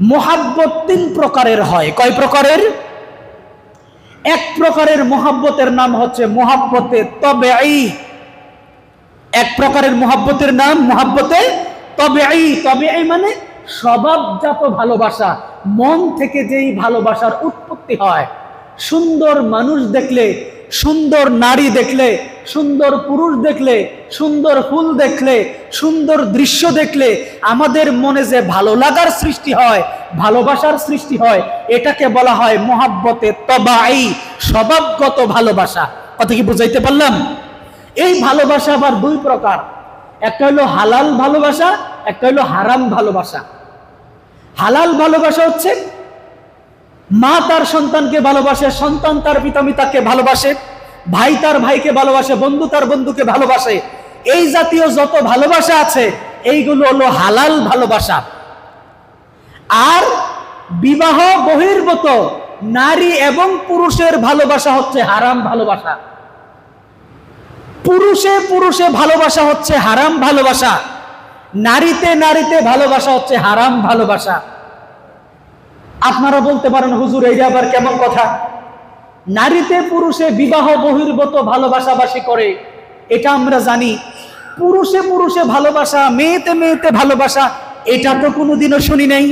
মোহাব্বত তিন প্রকারের হয়। কয় প্রকারের? এক প্রকারের মোহাব্বতের নাম হচ্ছে মোহাব্বতে তবে এক প্রকারের মোহাব্বতের নাম মোহাব্বতে তবে তবে এই মানে স্বভাবজাত ভালোবাসা। মন থেকে যেই ভালোবাসার উৎপত্তি হয়, সুন্দর মানুষ দেখলে সুন্দর নারী দেখলে, সুন্দর পুরুষ দেখলে, সুন্দর ফুল দেখলে, সুন্দর দৃশ্য দেখলে আমাদের মনে যে ভালো লাগার সৃষ্টি হয়, ভালোবাসার সৃষ্টি হয়, এটাকে বলা হয় মোহাব্বতে তবাই স্বভাবগত ভালোবাসা। কথা কি বুঝাইতে পারলাম? এই ভালোবাসা আবার দুই প্রকার। একটা হলো হালাল ভালোবাসা, একটা হলো হারাম ভালোবাসা। হালাল ভালোবাসা হচ্ছে মা তার সন্তানকে ভালোবাসে, সন্তান তার পিতামিতাকে ভালোবাসে, ভাই তার ভাইকে ভালোবাসে, বন্ধু তার বন্ধুকে ভালোবাসে। এই জাতীয় যত ভালোবাসা আছে, এইগুলো হলো হালাল ভালোবাসা। আর বিবাহ বহির্ভূত, নারী এবং পুরুষের ভালোবাসা হচ্ছে হারাম ভালোবাসা। পুরুষে পুরুষে ভালোবাসা হচ্ছে হারাম ভালোবাসা। নারীতে নারীতে ভালোবাসা হচ্ছে হারাম ভালোবাসা। আপনারা বলতে পারেন, হুজুর, এইটা আবার কেমন কথা? নারীতে পুরুষে বিবাহ বহির্ভূত ভালোবাসাবাসি করে, এটা আমরা জানি। পুরুষে পুরুষে ভালোবাসা, মেয়েতে মেয়েতে ভালোবাসা, এটা তো কোনোদিনও শুনি নাই।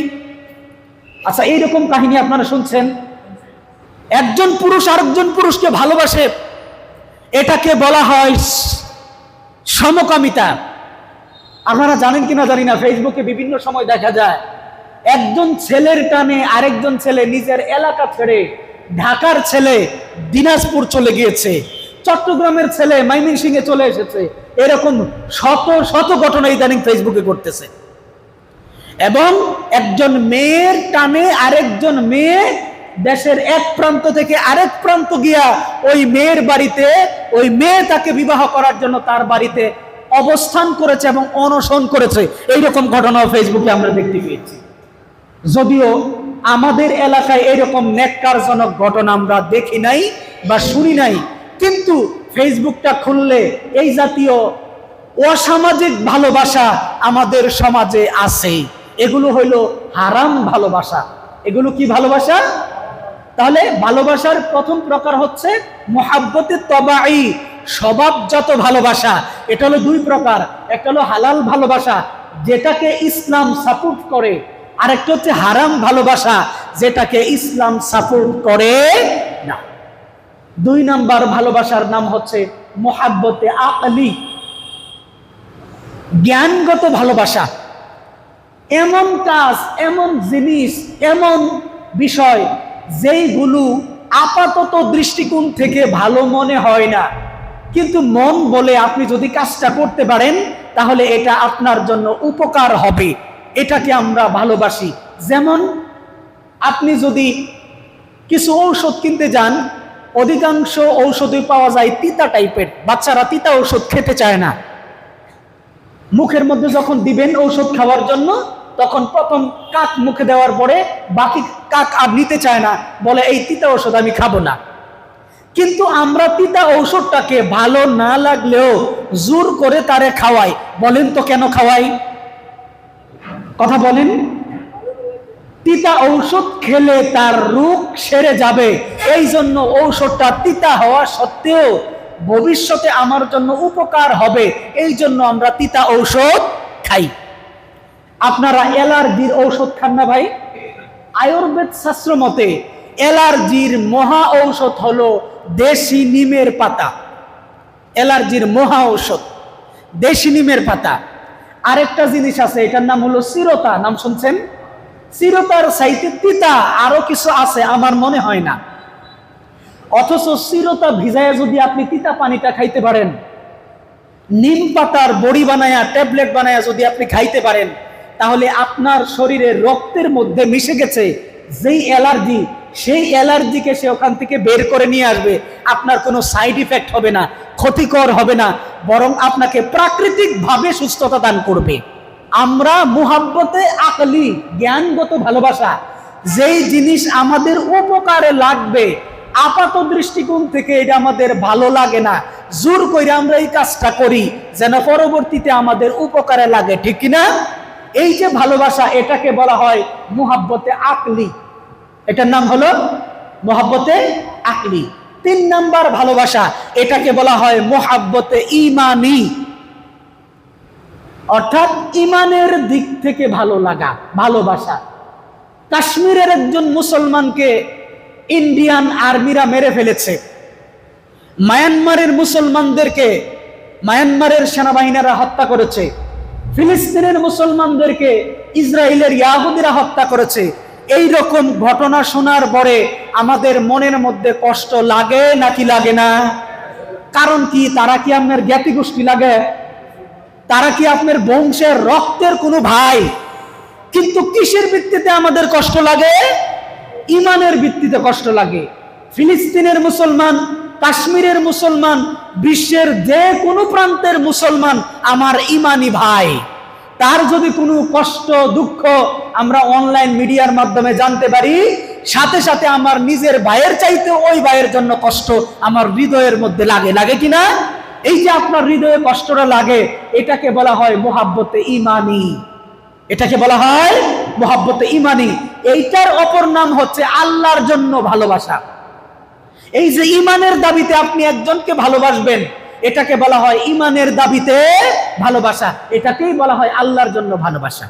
আচ্ছা এইরকম কাহিনী আপনারা শুনছেন? একজন পুরুষ আরেকজন পুরুষকে ভালোবাসে, এটাকে বলা হয় সমকামিতা। আপনারা জানেন কিনা জানি না, ফেসবুকে বিভিন্ন সময় দেখা যায় একজন ছেলের টানে আরেকজন ছেলে নিজের এলাকা ছেড়ে ঢাকার ছেলে দিনাজপুর চলে গিয়েছে। চট্টগ্রামের ছেলে মাইমিনসিং এ চলে এসেছে। এরকম শত শত ঘটনা ইদানিং ফেসবুকে করতেছে এবং একজন মেয়ের টানে আরেকজন মেয়ে দেশের এক প্রান্ত থেকে আরেক প্রান্ত গিয়া ওই মেয়ের বাড়িতে, ওই মেয়ে তাকে বিবাহ করার জন্য তার বাড়িতে অবস্থান করেছে এবং অনশন করেছে। এইরকম ঘটনাও ফেসবুকে আমরা দেখতে পেয়েছি। যদিও আমাদের এলাকায় এরকম ন্যাক্কারজনক ঘটনা আমরা দেখি নাই বা শুনি নাই, কিন্তু ফেসবুকটা খুললে এই জাতীয় অসামাজিক ভালোবাসা আমাদের সমাজে আছে। এগুলো হইল হারাম ভালোবাসা। এগুলো কি ভালোবাসা? তাহলে ভালোবাসার প্রথম প্রকার হচ্ছে মহাব্বতে তবাই স্বভাবজাত ভালোবাসা, এটা হলো দুই প্রকার। একটা হলো হালাল ভালোবাসা, যেটাকে ইসলাম সাপোর্ট করে আরেকটা হচ্ছে হারাম ভালোবাসা, যেটাকে ইসলাম সাপোর্ট করে না। দুই নাম্বার ভালোবাসার নাম হচ্ছে মোহাব্বতে আকলি। জ্ঞানগত ভালোবাসা। এমন কাজ, এমন জিনিস, এমন বিষয় যেইগুলো আপাতত দৃষ্টিকোণ থেকে ভালো মনে হয় না। কিন্তু মন বলে আপনি যদি কাজটা করতে পারেন, তাহলে এটা আপনার জন্য উপকার হবে। এটাকে আমরা ভালোবাসি। যেমন, আপনি যদি কিছু ঔষধ কিনতে যান, অধিকাংশ ঔষধই পাওয়া যায় তিতা টাইপের। বাচ্চারা তিতা ঔষধ খেতে চায় না। মুখের মধ্যে যখন দিবেন ঔষধ খাওয়ার জন্য, তখন প্রথম কাক মুখে দেওয়ার পরে বাকি কাক আর নিতে চায় না, বলে, এই তিতা ঔষধ আমি খাব না। কিন্তু আমরা তিতা ঔষধটাকে ভালো না লাগলেও জোর করে তারে খাওয়াই। বলেন তো কেন খাওয়াই? কথা বলেন। তিতা ঔষধ খেলে তার রোগ সেরে যাবে। এই জন্য ঔষধটা তিতা হওয়া সত্ত্বেও ভবিষ্যতে আমার জন্য উপকার হবে। এই জন্য আমরা তিতা ঔষধ খাই। আপনারা অ্যালার্জির ঔষধ খান না ভাই? আয়ুর্বেদ শাস্ত্র মতে অ্যালার্জির মহা ঔষধ হলো দেশি নিমের পাতা। অ্যালার্জির মহা ঔষধ। দেশি নিমের পাতা। আরেকটা জিনিস আছে, এটার নাম হলো চিরতা। নাম শুনছেন? চিরতার সাইতে তিতা আরও কিছু আছে, আমার মনে হয় না। অথচ চিরতা ভিজায় যদি আপনি তিতা পানিটা খাইতে পারেন, নিম পাতার বড়ি বানায়া, ট্যাবলেট বানায়া যদি আপনি খাইতে পারেন, তাহলে আপনার শরীরের রক্তের মধ্যে মিশে গেছে, যেই অ্যালার্জি, সেই অ্যালার্জিকে সে ওখান থেকে বের করে নিয়ে আসবে। আপনার কোনো সাইড ইফেক্ট হবে না। ক্ষতিকর হবে না, বরং আপনাকে প্রাকৃতিকভাবে সুস্থতা দান করবে। আমরা মুহাব্বতে, আকলি, জ্ঞানগত ভালোবাসা, যেই জিনিস আমাদের উপকারে লাগবে, আপাত দৃষ্টিকোণ থেকে এটা আমাদের ভালো লাগে না। জোর করে আমরা এই কাজটা করি, যেন পরবর্তীতে আমাদের উপকারে লাগে, ঠিক কিনা এই যে ভালোবাসা, এটাকে বলা হয় মুহাব্বতে আকলি। এটার নাম হলো মোহাব্বতে আকলি। তিন নাম্বার ভালোবাসা, এটাকে বলা হয় মোহাব্বতে ইমানি। অর্থাৎ ইমানের দিক থেকে ভালো লাগা, ভালোবাসা। কাশ্মীরের একজন মুসলমানকে ইন্ডিয়ান আর্মিরা মেরে ফেলেছে। মায়ানমারের মুসলমানদেরকে, মায়ানমারের সেনাবাহিনীরা হত্যা করেছে। ফিলিস্তিনের মুসলমানদেরকে ইসরায়েলের ইয়াহুদিরা হত্যা করেছে। এই রকম ঘটনা শোনার পরে আমাদের মনের মধ্যে কষ্ট লাগে নাকি লাগে না? কারণ কি? তারা কি আপনার জ্ঞাতি গোষ্ঠী লাগে? তারা কি আপনার বংশের রক্তের কোনো ভাই? কিন্তু কিসের ভিত্তিতে আমাদের কষ্ট লাগে? ইমানের ভিত্তিতে কষ্ট লাগে। ফিলিস্তিনের মুসলমান, কাশ্মীরের মুসলমান, বিশ্বের যে কোনো প্রান্তের মুসলমান আমার ইমানি ভাই। তার যদি কোনো কষ্ট, দুঃখ আমরা অনলাইন মিডিয়ার মাধ্যমে জানতে পারি সাথে সাথে আমার নিজের ভাইয়ের চাইতে ওই ভাইয়ের জন্য কষ্ট আমার হৃদয়ের মধ্যে লাগে। লাগে কিনা এই যে আপনার হৃদয়ে কষ্টটা লাগে, এটাকে বলা হয় মোহাব্বতে ইমানি। এটাকে বলা হয় মোহাব্বতে ইমানি। এইটার অপর নাম হচ্ছে আল্লাহর জন্য ভালোবাসা। এই যে ইমানের দাবিতে আপনি একজনকে ভালোবাসবেন, এটাকে বলা হয় ইমানের দাবিতে ভালোবাসা। এটাকেই বলা হয় আল্লাহর জন্য ভালোবাসা।